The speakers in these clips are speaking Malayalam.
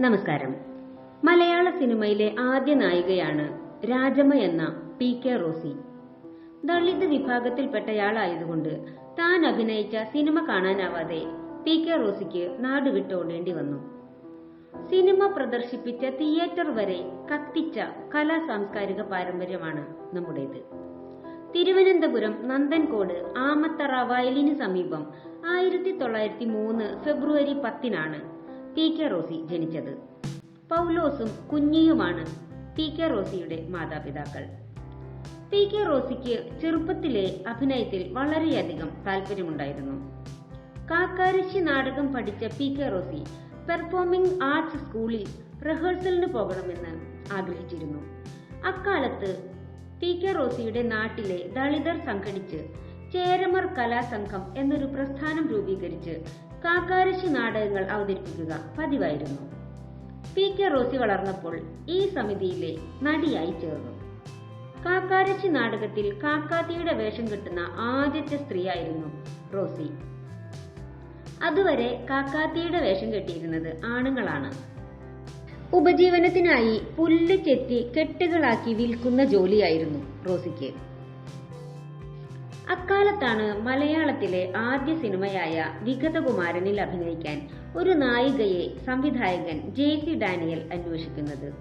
നമസ്കാരം. മലയാള സിനിമയിലെ ആദ്യ നായികയാണ് രാജമ്മ എന്ന പി കെ റോസി. ദളിത് വിഭാഗത്തിൽപ്പെട്ടയാളായതുകൊണ്ട് താൻ അഭിനയിച്ച സിനിമ കാണാനാവാതെ പി കെ റോസിക്ക് നാടുവിട്ടോടേണ്ടി വന്നു. സിനിമ പ്രദർശിപ്പിച്ച തിയേറ്റർ വരെ കത്തിച്ച കലാ സാംസ്കാരിക പാരമ്പര്യമാണ് നമ്മുടേത്. തിരുവനന്തപുരം നന്ദൻകോട് ആമത്തറ വയലിന് സമീപം ആയിരത്തി തൊള്ളായിരത്തി മൂന്ന് ഫെബ്രുവരി പത്തിനാണ് പി കെ റോസി ജനിച്ചത്. പൗലോസും കുഞ്ഞിയുമാണ് പി കെ റോസിയുടെ മാതാപിതാക്കൾ. പി കെ റോസിക്ക് ചെറുപ്പത്തിലെ അഭിനയത്തിൽ വളരെയധികം താല്പര്യമുണ്ടായിരുന്നു. കാക്കാരശ്ശി നാടകം പഠിച്ച P K Rosy performing arts സ്കൂളിൽ റിഹേഴ്സലിന് പോകണമെന്ന് ആഗ്രഹിച്ചിരുന്നു. അക്കാലത്ത് പി കെ റോസിയുടെ നാട്ടിലെ ദളിതർ സംഘടിച്ച് ചേരമർ കലാസംഘം എന്നൊരു പ്രസ്ഥാനം രൂപീകരിച്ച് കാക്കാരശ്ശി നാടകങ്ങൾ അവതരിപ്പിക്കുക പതിവായിരുന്നു. പി കെ റോസി വളർന്നപ്പോൾ ഈ സമിതിയിലെ നടിയായി ചേർന്നു. കാക്കാരശ്ശി നാടകത്തിൽ കാക്കാത്തിയുടെ വേഷം കിട്ടുന്ന ആദ്യത്തെ സ്ത്രീയായിരുന്നു റോസി. അതുവരെ കാക്കാത്തിയുടെ വേഷം കെട്ടിയിരുന്നത് ആണുങ്ങളാണ്. ഉപജീവനത്തിനായി പുല്ല് ചെത്തി കെട്ടുകളാക്കി വിൽക്കുന്ന ജോലിയായിരുന്നു റോസിക്ക്. അക്കാലത്താണ് മലയാളത്തിലെ ആദ്യ സിനിമയായ വിഗതകുമാരനിൽ അഭിനയിക്കാൻ ഒരു നായികയെ സംവിധായകൻ ജെ സി ഡാനിയൽ അന്വേഷിക്കുന്നത്.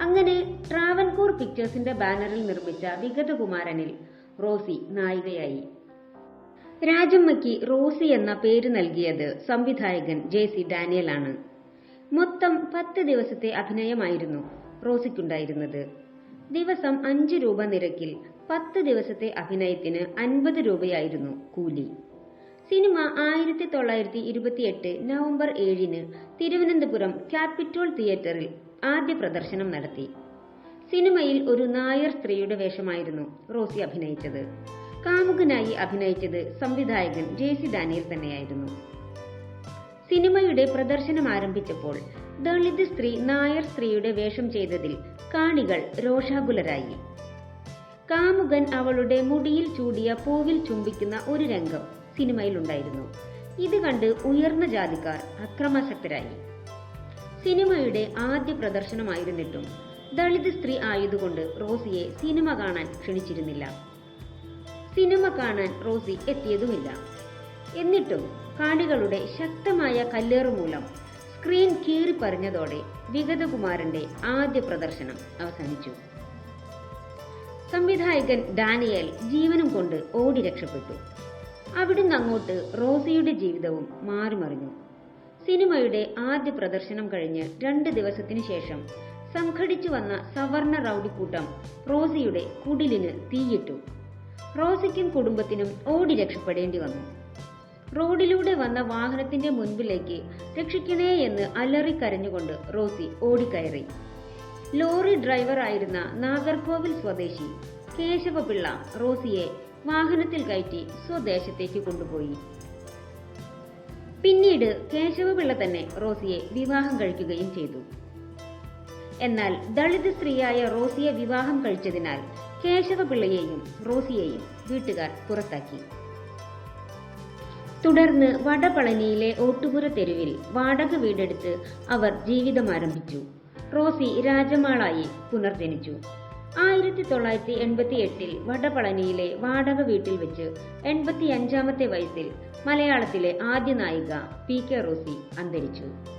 അങ്ങനെ ട്രാവൻകൂർ പിക്ചേഴ്സിന്റെ ബാനറിൽ നിർമ്മിച്ച വിഗതകുമാരനിൽ റോസി നായികയായി. രാജമ്മയ്ക്ക് റോസി എന്ന പേര് നൽകിയത് സംവിധായകൻ ജെ സി ഡാനിയലാണ്. മൊത്തം പത്ത് ദിവസത്തെ അഭിനയമായിരുന്നു റോസിക്കുണ്ടായിരുന്നത്. ദിവസം അഞ്ച് രൂപ നിരക്കിൽ പത്ത് ദിവസത്തെ അഭിനയത്തിന് അൻപത് രൂപയായിരുന്നു കൂലി. സിനിമ ആയിരത്തി തൊള്ളായിരത്തി ഇരുപത്തിയെട്ട് നവംബർ ഏഴിന് തിരുവനന്തപുരം ക്യാപിറ്റോൾ തിയേറ്ററിൽ ആദ്യ പ്രദർശനം നടത്തി. സിനിമയിൽ ഒരു നായർ സ്ത്രീയുടെ വേഷമായിരുന്നു റോസി അഭിനയിച്ചത്. കാമുകനായി അഭിനയിച്ചത് സംവിധായകൻ ജെ സി ഡാനിയൽ തന്നെയായിരുന്നു. സിനിമയുടെ പ്രദർശനം ആരംഭിച്ചപ്പോൾ ദളിത് സ്ത്രീ നായർ സ്ത്രീയുടെ വേഷം ചെയ്തതിൽ കാണികൾ രോഷാകുലരായി. കാമുകൻ അവളുടെ മുടിയിൽ ചൂടിയ പൂവിൽ ചുംബിക്കുന്ന ഒരു രംഗം സിനിമയിലുണ്ടായിരുന്നു. ഇത് കണ്ട് ഉയർന്ന ജാതിക്കാർ അക്രമാസക്തരായി. സിനിമയുടെ ആദ്യ പ്രദർശനമായിരുന്നിട്ടും ദളിത് സ്ത്രീ ആയതുകൊണ്ട് റോസിയെ സിനിമ കാണാൻ ക്ഷണിച്ചിരുന്നില്ല. സിനിമ കാണാൻ റോസി എത്തിയതുമില്ല. എന്നിട്ടും കാണികളുടെ ശക്തമായ കല്ലേറു മൂലം സ്ക്രീൻ കീറിപ്പറിഞ്ഞതോടെ വിഗതകുമാരന്റെ ആദ്യ പ്രദർശനം അവസാനിച്ചു. സംവിധായകൻ ഡാനിയൽ ജീവനും കൊണ്ട് ഓടി രക്ഷപ്പെട്ടു. അവിടുന്ന് അങ്ങോട്ട് റോസിയുടെ ജീവിതവും മാറിമറിഞ്ഞു. സിനിമയുടെ ആദ്യ പ്രദർശനം കഴിഞ്ഞ് രണ്ട് ദിവസത്തിനു ശേഷം സംഘടിച്ചു വന്ന സവർണ റൌഡിക്കൂട്ടം റോസിയുടെ കുടിലിന് തീയിട്ടു. റോസിക്കും കുടുംബത്തിനും ഓടി രക്ഷപ്പെടേണ്ടി വന്നു. റോഡിലൂടെ വന്ന വാഹനത്തിന്റെ മുൻപിലേക്ക് രക്ഷിക്കണേ എന്ന് അലറി കരഞ്ഞുകൊണ്ട് റോസി ഓടിക്കയറി. ലോറി ഡ്രൈവറായിരുന്ന നാഗർകോവിൽ സ്വദേശി കേശവപിള്ള റോസിയെ വാഹനത്തിൽ കയറ്റി സ്വദേശത്തേക്ക് കൊണ്ടുപോയി. പിന്നീട് കേശവപിള്ള തന്നെ റോസിയെ വിവാഹം കഴിക്കുകയും ചെയ്തു. എന്നാൽ ദളിത് സ്ത്രീയായ റോസിയെ വിവാഹം കഴിച്ചതിനാൽ കേശവപിള്ളയെയും റോസിയെയും വീട്ടുകാർ പുറത്താക്കി. തുടർന്ന് വടപളനിയിലെ ഓട്ടുപുര തെരുവിൽ വാടക വീടെടുത്ത് അവർ ജീവിതം ആരംഭിച്ചു. റോസി രാജമാളായി പുനർജനിച്ചു. ആയിരത്തി തൊള്ളായിരത്തി എൺപത്തി എട്ടിൽ വടപളനിയിലെ വാടക വീട്ടിൽ വെച്ച് എൺപത്തി അഞ്ചാമത്തെ വയസ്സിൽ മലയാളത്തിലെ ആദ്യ നായിക പി കെ റോസി അന്തരിച്ചു.